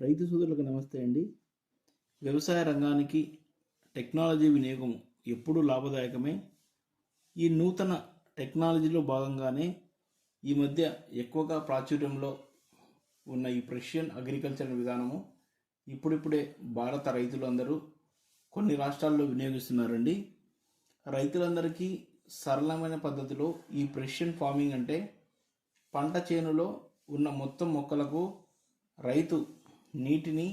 రైతు సోదరులకు నమస్తే అండి. వ్యవసాయ రంగానికి టెక్నాలజీ వినియోగం ఎప్పుడూ లాభదాయకమే. ఈ నూతన టెక్నాలజీలో భాగంగానే ఈ మధ్య ఎక్కువగా ప్రాచుర్యంలో ఉన్న ఈ ప్రెషియన్ అగ్రికల్చర్ విధానము ఇప్పుడిప్పుడే భారత రైతులందరూ కొన్ని రాష్ట్రాల్లో వినియోగిస్తున్నారండి. రైతులందరికీ సరళమైన పద్ధతిలో ఈ ప్రెషియన్ ఫార్మింగ్ అంటే పంట చేనులో ఉన్న మొత్తం మొక్కలకు రైతు నీటిని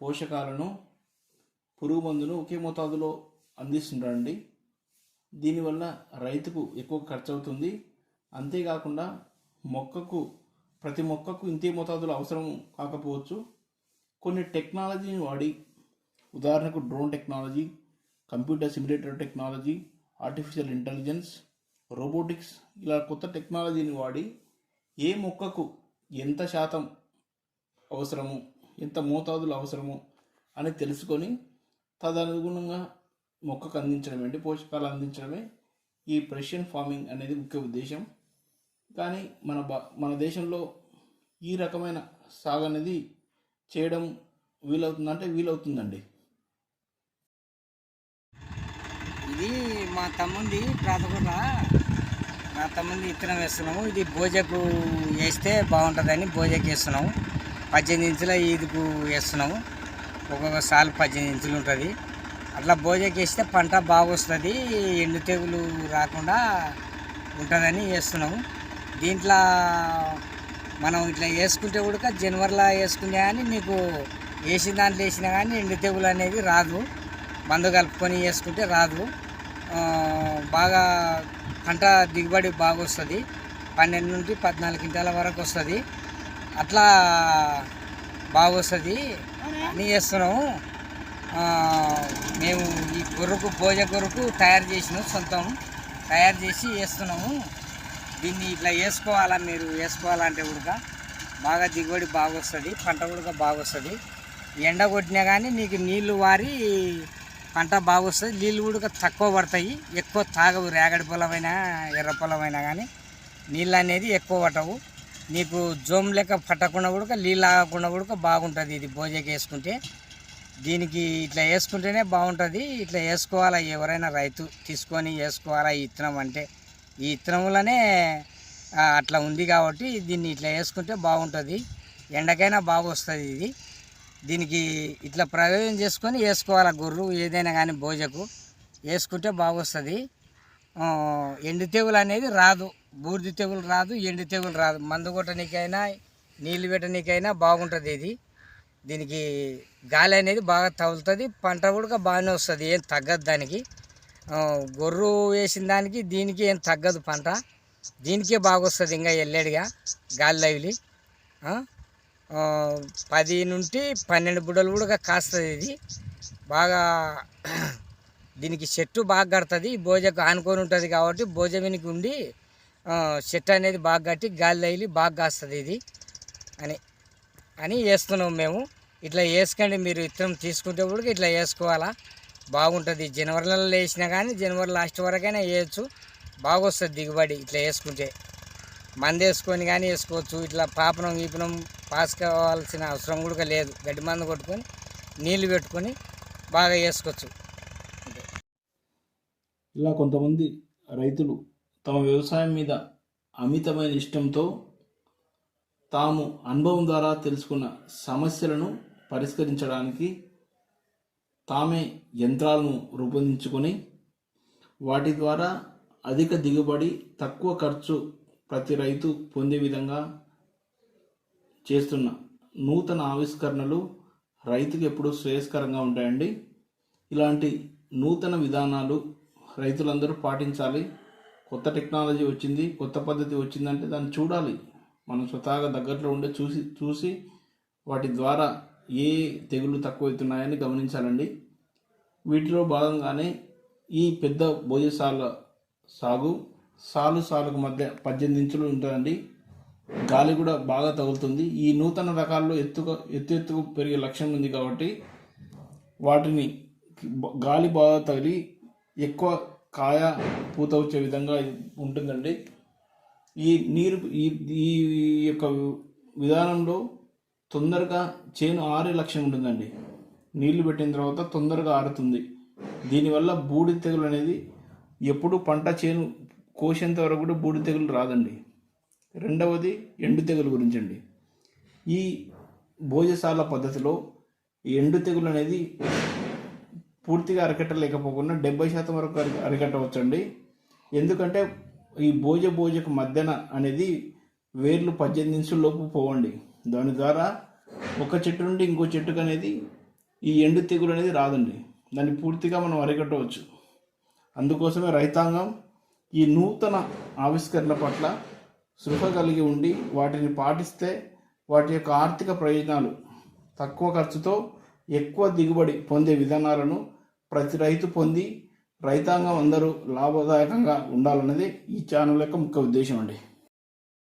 పోషకాలను పురుగు మందును ఒకే మోతాదులో అందిస్తుంటారండి దీనివల్ల రైతుకు ఎక్కువ ఖర్చు అవుతుంది అంతేకాకుండా మొక్కకు ప్రతి మొక్కకు ఇంతే మోతాదులో అవసరం కాకపోవచ్చు. కొన్ని టెక్నాలజీని వాడి ఉదాహరణకు drone technology computer simulator technology artificial intelligence robotics ఇలా కొత్త టెక్నాలజీని వాడి ఏ మొక్కకు ఎంత శాతం అవసరము ఎంత మోతాదులో అవసరమో అని తెలుసుకొని తదనుగుణంగా మొక్కకు అందించడం అంటే పోషకాలు అందించడమే ఈ ప్రెషియన్ ఫార్మింగ్ అనేది ముఖ్య ఉద్దేశం. కానీ మన బా మన దేశంలో ఈ రకమైన సాగు అనేది చేయడం వీలవుతుందంటే వీలవుతుందండి. ఇది మా తమ్ముంది ప్రాతకూట మా తమ్ముంది ఇత్తనం వేస్తున్నాము. ఇది భోజకు వేస్తే బాగుంటుందని భోజకు వేస్తున్నాము. పద్దెనిమిది ఇంచుల ఈదుకు వేస్తున్నాము. ఒక్కొక్కసారి పద్దెనిమిది ఇంచులు ఉంటుంది. అట్లా భోజనకి వేస్తే పంట బాగా వస్తుంది. ఎండు తెగులు రాకుండా ఉంటుందని వేస్తున్నాము. దీంట్లో మనం ఇట్లా వేసుకుంటే కూడా జనవరిలో వేసుకునే కానీ నీకు వేసిన దాంట్లో వేసినా కానీ ఎండు తెగులు అనేది రాదు. మందు కలుపుకొని వేసుకుంటే రాదు. బాగా పంట దిగుబడి బాగా వస్తుంది. పన్నెండు నుండి పద్నాలుగు క్వింటాల వరకు వస్తుంది. అట్లా బాగా వస్తుంది అని చేస్తున్నాము. మేము ఈ గొర్రెకు భోజ గొర్రెకు తయారు చేసినాం సొంతం. తయారు చేసి వేస్తున్నాము దీన్ని ఇట్లా వేసుకోవాలా మీరు? వేసుకోవాలంటే కూడా బాగా దిగుబడి బాగా వస్తుంది పంట కూడా బాగా వస్తుంది ఎండ కొట్టినా కానీ నీకు నీళ్ళు వారి పంట బాగా వస్తుంది నీళ్ళు కూడా తక్కువ పడతాయి. ఎక్కువ తాగవు. రేగడి పొలమైనా ఎర్ర పొలమైనా కానీ నీళ్ళు అనేది ఎక్కువ పట్టవు. నీకు జోమ్ లెక్క పట్టకుండా కూడా నీళ్ళు ఆగకుండా కూడా బాగుంటుంది ఇది భోజకి వేసుకుంటే. దీనికి ఇట్లా వేసుకుంటేనే బాగుంటుంది. ఇట్లా వేసుకోవాలా ఎవరైనా రైతు తీసుకొని వేసుకోవాలా ఈ ఇత్తనం అంటే. ఈ ఇత్తనంలోనే అట్లా ఉంది కాబట్టి దీన్ని ఇట్లా వేసుకుంటే బాగుంటుంది. ఎండకైనా బాగా వస్తుంది ఇది. దీనికి ఇట్లా ప్రయోజనం చేసుకొని వేసుకోవాలి గొర్రు ఏదైనా కానీ భోజకు. వేసుకుంటే బాగొస్తుంది ఎండు తెగులు అనేది రాదు. బూర్ది తెగులు రాదు ఎండు తెగులు రాదు. మందు కొట్టడానికైనా నీళ్ళు పెట్టడానికైనా బాగుంటుంది ఇది. దీనికి గాలి అనేది బాగా తగులుతుంది పంట కూడా బాగానే వస్తుంది. ఏం తగ్గదు దానికి. గొర్రు వేసిన దానికి దీనికి ఏం తగ్గదు పంట. దీనికే బాగా వస్తుంది ఇంకా ఎల్లడిగా గాలి లైవ్లి. పది నుండి పన్నెండు బుడలు కూడా కాస్తుంది ఇది. బాగా దీనికి చెట్టు బాగా కడుతుంది భోజకు ఆనుకొని ఉంటుంది కాబట్టి భోజమినికి ఉండి చెట్టు అనేది బాగా కట్టి గాలి తగిలి బాగా కాస్తుంది ఇది. అని అని వేస్తున్నాం మేము. ఇట్లా వేసుకోండి మీరు ఇత్తనం తీసుకునేటప్పుడు ఇట్లా వేసుకోవాలా. బాగుంటుంది. జనవరిలో వేసినా కానీ జనవరి లాస్ట్ వరకైనా వేయచ్చు. బాగా వస్తుంది దిగుబడి ఇట్లా వేసుకుంటే. మంది వేసుకొని కానీ వేసుకోవచ్చు. ఇట్లా పాపనం గీపనం పాస్ కావాల్సిన అవసరం కూడా లేదు. గడ్డి మందు కొట్టుకొని నీళ్ళు పెట్టుకొని బాగా వేసుకోవచ్చు. ఇలా కొంతమంది రైతులు తమ వ్యవసాయం మీద అమితమైన ఇష్టంతో తాము అనుభవం ద్వారా తెలుసుకున్న సమస్యలను పరిష్కరించడానికి తామే యంత్రాలను రూపొందించుకొని వాటి ద్వారా అధిక దిగుబడి తక్కువ ఖర్చు ప్రతి రైతు పొందే విధంగా చేస్తున్న నూతన ఆవిష్కరణలు రైతుకు ఎప్పుడూ శ్రేయస్కరంగా ఉంటాయండి. ఇలాంటి నూతన విధానాలు రైతులందరూ పాటించాలి. కొత్త టెక్నాలజీ వచ్చింది కొత్త పద్ధతి వచ్చిందంటే దాన్ని చూడాలి. మనం స్వతహాగా దగ్గరలో ఉండే చూసి చూసి వాటి ద్వారా ఏ తెగులు తక్కువవుతున్నాయని గమనించాలండి. వీటిలో భాగంగానే ఈ పెద్ద భోజసాల సాగు సాలు సాలుకు మధ్య పద్దెనిమిది ఇంచులు ఉంటుందండి. గాలి కూడా బాగా తగులుతుంది. ఈ నూతన రకాల్లో ఎత్తుగా ఎత్తు ఎత్తుకు పెరిగే లక్ష్యం ఉంది కాబట్టి వాటిని గాలి బాగా తగిలి ఎక్కువ కాయ పూత వచ్చే విధంగా ఉంటుందండి. ఈ నీరు ఈ ఈ యొక్క విధానంలో తొందరగా చేను ఆరే లక్ష్యం ఉంటుందండి. నీళ్ళు పెట్టిన తర్వాత తొందరగా ఆరుతుంది. దీనివల్ల బూడి తెగులు అనేది ఎప్పుడు పంట చేను కోసేంత వరకు కూడా బూడి తెగులు రాదండి. రెండవది ఎండు తెగులు గురించి అండి ఈ భోజశాల పద్ధతిలో ఎండు తెగులు అనేది పూర్తిగా అరికట్టలేకపోకుండా డెబ్బై శాతం వరకు అరి అరికట్టవచ్చండి. ఎందుకంటే ఈ భోజ భోజకు మధ్యన అనేది వేర్లు పద్దెనిమిది ఇంచుల లోపు పోవండి. దాని ద్వారా ఒక చెట్టు నుండి ఇంకో చెట్టుకు అనేది ఈ ఎండు తెగులు అనేది రాదండి. దాన్ని పూర్తిగా మనం అరికట్టవచ్చు. అందుకోసమే రైతాంగం ఈ నూతన ఆవిష్కరణ పట్ల సృహ కలిగి ఉండి వాటిని పాటిస్తే వాటి యొక్క ఆర్థిక ప్రయోజనాలు తక్కువ ఖర్చుతో ఎక్కువ దిగుబడి పొందే విధానాలను ప్రతి రైతు పొంది రైతాంగం అందరూ లాభదాయకంగా ఉండాలన్నది ఈ ఛానల్ యొక్క ముఖ్య ఉద్దేశం అండి.